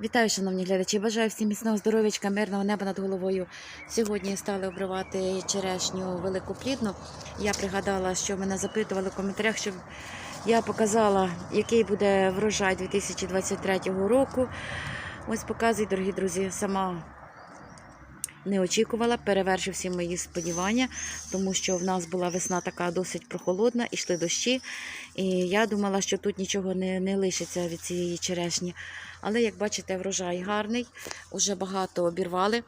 Вітаю, шановні глядачі. Бажаю всім міцного здоров'ячка, мирного неба над головою. Сьогодні стали обривати черешню великоплідну. Я пригадала, що мене запитували в коментарях, щоб я показала, який буде врожай 2023 року. Ось показую, дорогі друзі, сама не очікувала, перевершив всі мої сподівання, тому що в нас була весна така досить прохолодна, ішли дощі. І я думала, що тут нічого не, не лишиться від цієї черешні. Але, як бачите, врожай гарний, уже багато обірвали.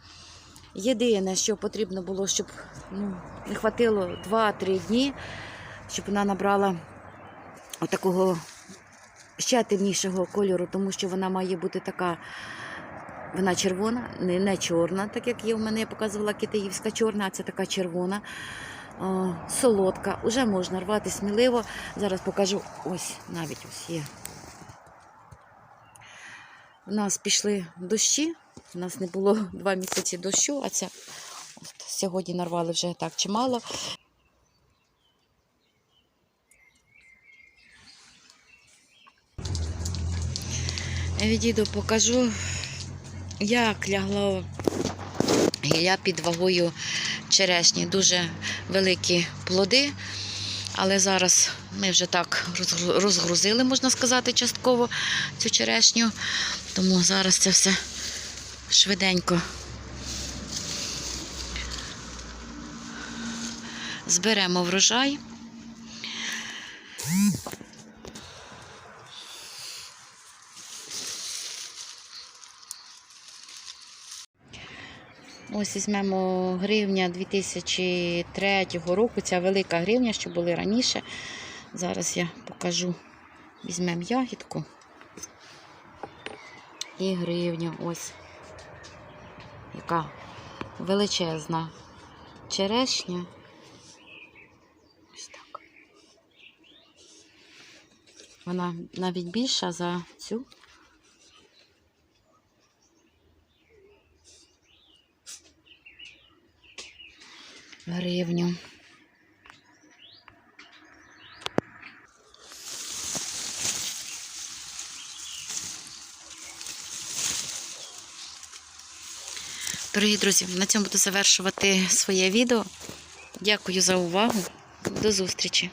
Єдине, що потрібно було, щоб ну, не хватило 2-3 дні, щоб вона набрала отакого ще темнішого кольору, тому що вона має бути така. Вона червона, не, не чорна, так як є у мене, я показувала китаївська чорна, а це така червона, о, солодка. Уже можна рвати сміливо. Зараз покажу. Ось навіть ось є. У нас пішли дощі. У нас не було два місяці дощу, а це от, сьогодні нарвали вже так чимало. Відійду, покажу, як лягло гілля під вагою черешні. Дуже великі плоди. Але зараз ми вже так розгру- розгрузили, можна сказати, частково цю черешню. Тому зараз це все швиденько зберемо врожай. Ось візьмемо гривня 2003 року. Ця велика гривня, що були раніше. Зараз я покажу. Візьмемо ягідку і гривню. Ось яка величезна черешня. Ось так. Вона навіть більша за цю. Гривню. Дорогі друзі, на цьому буду завершувати своє відео. Дякую за увагу. До зустрічі!